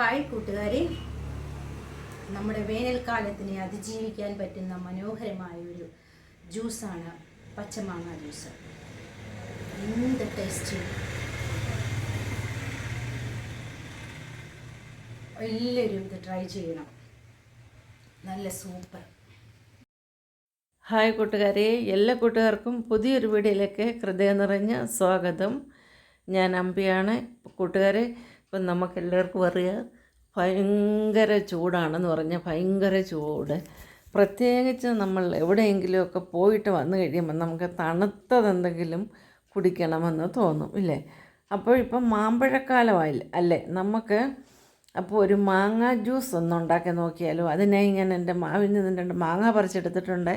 Hi കൂട്ടുകാരെ. നമ്മുടെ വേനൽക്കാലത്തിനെ അതിജീവിക്കാൻ പറ്റുന്ന മനോഹരമായ ഒരു ജ്യൂസാണ് പച്ചമാങ്ങ ജ്യൂസ്. എന്ത് ടേസ്റ്റി എല്ലാവരും ഇത് ട്രൈ ചെയ്യണം. നല്ല സൂപ്പർ ഹായ് കൂട്ടുകാരെ. എല്ലാ കൂട്ടുകാർക്കും പുതിയൊരു വീഡിയോയിലേക്ക് ഹൃദയം നിറഞ്ഞ സ്വാഗതം. ഞാൻ അമ്പിയാണ്. കൂട്ടുകാരെ ഇപ്പം നമുക്കെല്ലാവർക്കും അറിയാം ഭയങ്കര ചൂടാണെന്ന് പറഞ്ഞാൽ ഭയങ്കര ചൂട്. പ്രത്യേകിച്ച് നമ്മൾ എവിടെയെങ്കിലുമൊക്കെ പോയിട്ട് വന്നു കഴിയുമ്പോൾ നമുക്ക് തണുത്തതെന്തെങ്കിലും കുടിക്കണമെന്ന് തോന്നും ഇല്ലേ? അപ്പോൾ ഇപ്പം മാമ്പഴക്കാലമായില്ലേ? അല്ലേ? നമുക്ക് അപ്പോൾ ഒരു മാങ്ങ ജ്യൂസ് ഒന്ന് ഉണ്ടാക്കി നോക്കിയാലോ? അതിനായി ഞാൻ എന്റെ മാവിൽ നിന്ന് രണ്ട് മാങ്ങ പറിച്ചെടുത്തിട്ടുണ്ട്.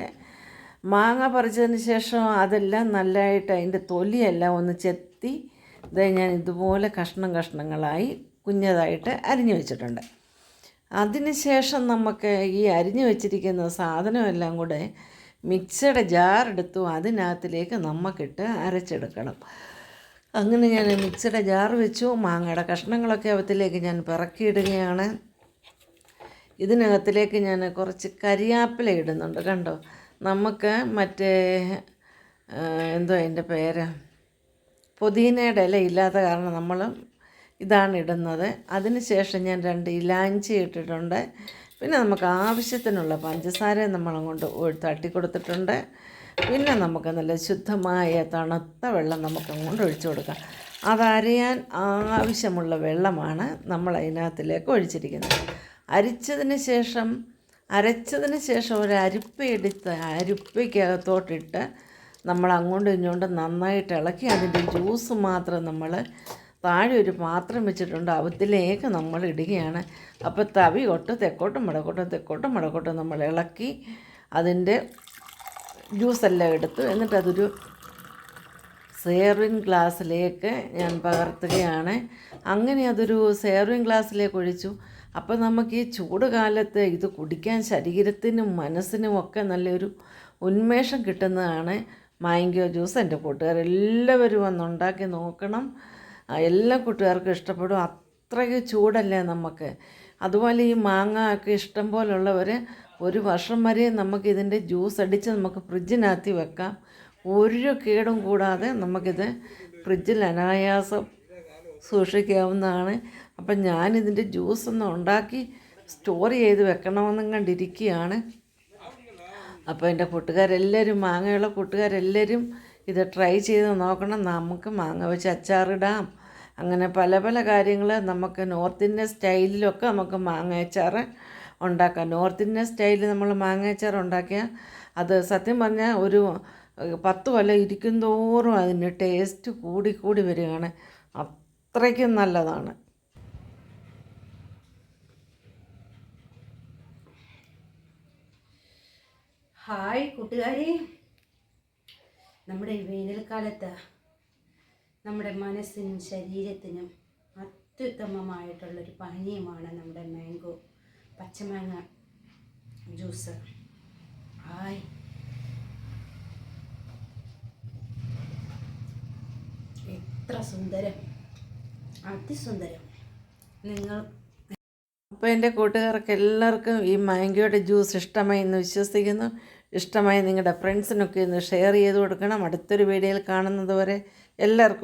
മാങ്ങ പറിച്ചതിന് ശേഷം അതെല്ലാം നല്ലതായിട്ട് അതിന്റെ തൊലിയെല്ലാം ഒന്ന് ചെത്തി ഇത് ഞാൻ ഇതുപോലെ കഷ്ണം കഷ്ണങ്ങളായി കുഞ്ഞതായിട്ട് അരിഞ്ഞു വെച്ചിട്ടുണ്ട്. അതിന് ശേഷം നമുക്ക് ഈ അരിഞ്ഞു വെച്ചിരിക്കുന്ന സാധനമെല്ലാം കൂടെ മിക്സഡ് ജാർ എടുത്തു അതിനകത്തിലേക്ക് നമുക്കിട്ട് അരച്ചെടുക്കണം. അങ്ങനെ ഞാൻ മിക്സഡ് ജാർ വെച്ചു. മാങ്ങയുടെ കഷ്ണങ്ങളൊക്കെ അവത്തിലേക്ക് ഞാൻ പിറക്കിയിടുകയാണ്. ഇതിനകത്തിലേക്ക് ഞാൻ കുറച്ച് കരിയാപ്പില ഇടുന്നുണ്ട്. കണ്ടോ? നമുക്ക് മറ്റേ എന്തോ അതിന്റെ പേര്? പുതിനയുടെ ഇല ഇല്ലാത്ത കാരണം നമ്മൾ ഇതാണ് ഇടുന്നത്. അതിന് ശേഷം ഞാൻ രണ്ട് ഇലാഞ്ചി ഇട്ടിട്ടുണ്ട്. പിന്നെ നമുക്ക് ആവശ്യത്തിനുള്ള പഞ്ചസാര നമ്മൾ അങ്ങോട്ട് തട്ടി കൊടുത്തിട്ടുണ്ട്. പിന്നെ നമുക്ക് നല്ല ശുദ്ധമായ തണുത്ത വെള്ളം നമുക്ക് അങ്ങോട്ട് ഒഴിച്ചു കൊടുക്കാം. അതരയാൻ ആവശ്യമുള്ള വെള്ളമാണ് നമ്മൾ അതിനകത്തിലേക്ക് ഒഴിച്ചിരിക്കുന്നത്. അരിച്ചതിന് ശേഷം അരച്ചതിന് ശേഷം ഒരു അരിപ്പ എടുത്ത് അരിപ്പയ്ക്കകത്തോട്ടിട്ട് നമ്മൾ അങ്ങോട്ടും ഇങ്ങോട്ടും നന്നായിട്ട് ഇളക്കി അതിന്റെ ജ്യൂസ് മാത്രം നമ്മൾ താഴെ ഒരു പാത്രം വെച്ചിട്ടുണ്ട്. അവത്തിലേക്ക് നമ്മൾ ഇടുകയാണ്. അപ്പോൾ തവി കൊട്ട് തെക്കോട്ടും വടക്കോട്ടും തെക്കോട്ടും വടക്കോട്ടും നമ്മൾ ഇളക്കി അതിന്റെ ജ്യൂസെല്ലാം എടുത്തു. എന്നിട്ട് അതൊരു സേർവിങ് ഗ്ലാസ്സിലേക്ക് ഞാൻ പകർത്തുകയാണ്. അങ്ങനെ അതൊരു സേർവിങ് ഗ്ലാസ്സിലേക്ക് ഒഴിച്ചു. അപ്പോൾ നമുക്ക് ഈ ചൂട് കാലത്ത് ഇത് കുടിക്കാൻ ശരീരത്തിനും മനസ്സിനും ഒക്കെ നല്ലൊരു ഉന്മേഷം കിട്ടുന്നതാണ്. മാങ്കോ ജ്യൂസ് എന്റെ കൂട്ടുകാരെല്ലാവരും വന്ന് ഉണ്ടാക്കി നോക്കണം. എല്ലാ കൂട്ടുകാർക്കും ഇഷ്ടപ്പെടും. അത്രയ്ക്ക് ചൂടല്ലേ നമുക്ക്. അതുപോലെ ഈ മാങ്ങ ഒക്കെ ഇഷ്ടം പോലുള്ളവർ ഒരു വർഷം വരെ നമുക്ക് ഇതിന്റെ ജ്യൂസ് അടിച്ച് നമുക്ക് ഫ്രിഡ്ജിനകത്ത് വെക്കാം. ഒരു കേടും കൂടാതെ നമുക്കിത് ഫ്രിഡ്ജിൽ അനായാസം സൂക്ഷിക്കാവുന്നതാണ്. അപ്പം ഞാനിതിന്റെ ജ്യൂസ് ഒന്ന് ഉണ്ടാക്കി സ്റ്റോർ ചെയ്ത് വെക്കണമെന്നും കണ്ടിരിക്കുകയാണ്. അപ്പോൾ എന്റെ കൂട്ടുകാരെല്ലാവരും മാങ്ങയുള്ള കൂട്ടുകാരെല്ലാവരും ഇത് ട്രൈ ചെയ്ത് നോക്കണം. നമുക്ക് മാങ്ങ വെച്ച് അച്ചാറിടാം. അങ്ങനെ പല പല കാര്യങ്ങൾ നമുക്ക് നോർത്ത് ഇന്ത്യൻ സ്റ്റൈലിലൊക്കെ നമുക്ക് മാങ്ങ അച്ചാർ ഉണ്ടാക്കാം. നോർത്ത് ഇന്ത്യൻ സ്റ്റൈലിൽ നമ്മൾ മാങ്ങ അച്ചാർ ഉണ്ടാക്കിയാൽ അത് സത്യം പറഞ്ഞാൽ ഒരു പത്ത് കൊല്ലം ഇരിക്കും തോറും അതിന് ടേസ്റ്റ് കൂടി കൂടി വരികയാണ്. അത്രയ്ക്കും നല്ലതാണ്. ഹായ് കൂട്ടുകാരെ. നമ്മുടെ ഈ വേനൽക്കാലത്ത് നമ്മുടെ മനസ്സിനും ശരീരത്തിനും അത്യുത്തമമായിട്ടുള്ളൊരു പാനീയമാണ് നമ്മുടെ മാംഗോ പച്ചമാങ്ങ ജ്യൂസ്. ഹായ്. എത്ര സുന്ദരം. അതിസുന്ദരം. നിങ്ങൾ അപ്പോൾ എന്റെ കൂട്ടുകാർക്ക് എല്ലാവർക്കും ഈ മാങ്കോയുടെ ജ്യൂസ് ഇഷ്ടമായി എന്ന് വിശ്വസിക്കുന്നു. ഇഷ്ടമായി നിങ്ങളുടെ ഫ്രണ്ട്സിനൊക്കെ ഒന്ന് ഷെയർ ചെയ്ത് കൊടുക്കണം. അടുത്തൊരു വീഡിയോയിൽ കാണുന്നതുവരെ എല്ലാവർക്കും